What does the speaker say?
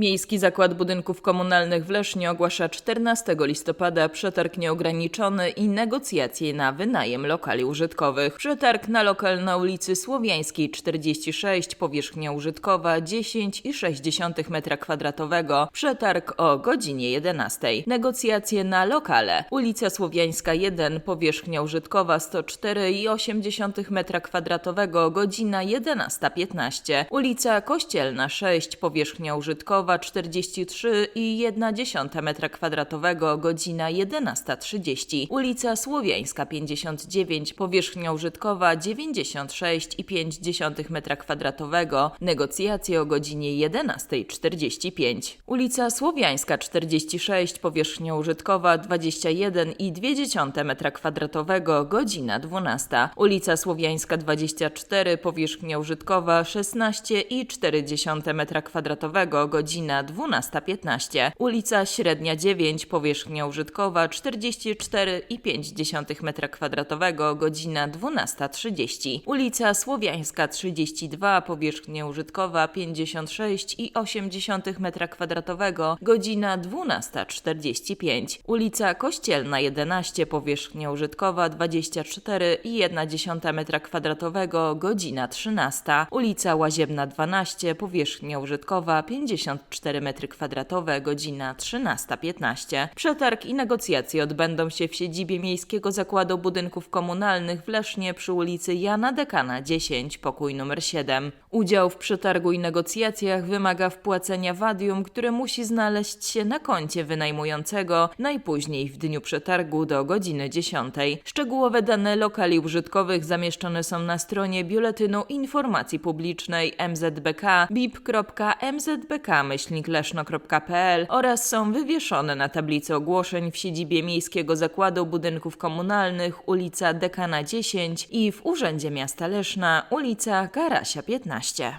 Miejski Zakład Budynków Komunalnych w Lesznie ogłasza 14 listopada przetarg nieograniczony i negocjacje na wynajem lokali użytkowych. Przetarg na lokal na ulicy Słowiańskiej 46, powierzchnia użytkowa 10,6 m2. Przetarg o godzinie 11. Negocjacje na lokale. Ulica Słowiańska 1, powierzchnia użytkowa 104,8 m2, godzina 11.15. Ulica Kościelna 6, powierzchnia użytkowa 43,1 m2, godzina 11.30. Ulica Słowiańska 59, powierzchnia użytkowa 96,5 m2, negocjacje o godzinie 11.45. Ulica Słowiańska 46, powierzchnia użytkowa 21,2 m2, godzina 12. Ulica Słowiańska 24, powierzchnia użytkowa 16,4 m2, godzina 12.15. Ulica Średnia 9, powierzchnia użytkowa 44,5 m2, godzina 12.30. Ulica Słowiańska 32, powierzchnia użytkowa 56,8 m2, godzina 12.45. Ulica Kościelna 11, powierzchnia użytkowa 24,1 m2, godzina 13. Ulica Łaziebna 12, powierzchnia użytkowa 54 m2, godzina 13.15. Przetarg i negocjacje odbędą się w siedzibie Miejskiego Zakładu Budynków Komunalnych w Lesznie przy ulicy Jana Dekana 10, pokój numer 7. Udział w przetargu i negocjacjach wymaga wpłacenia wadium, które musi znaleźć się na koncie wynajmującego najpóźniej w dniu przetargu do godziny 10. Szczegółowe dane lokali użytkowych zamieszczone są na stronie Biuletynu Informacji Publicznej mzbk bip.mzbk-leszno.pl oraz są wywieszone na tablicy ogłoszeń w siedzibie Miejskiego Zakładu Budynków Komunalnych ulica Dekana 10 i w Urzędzie Miasta Leszna ulica Karasia 15.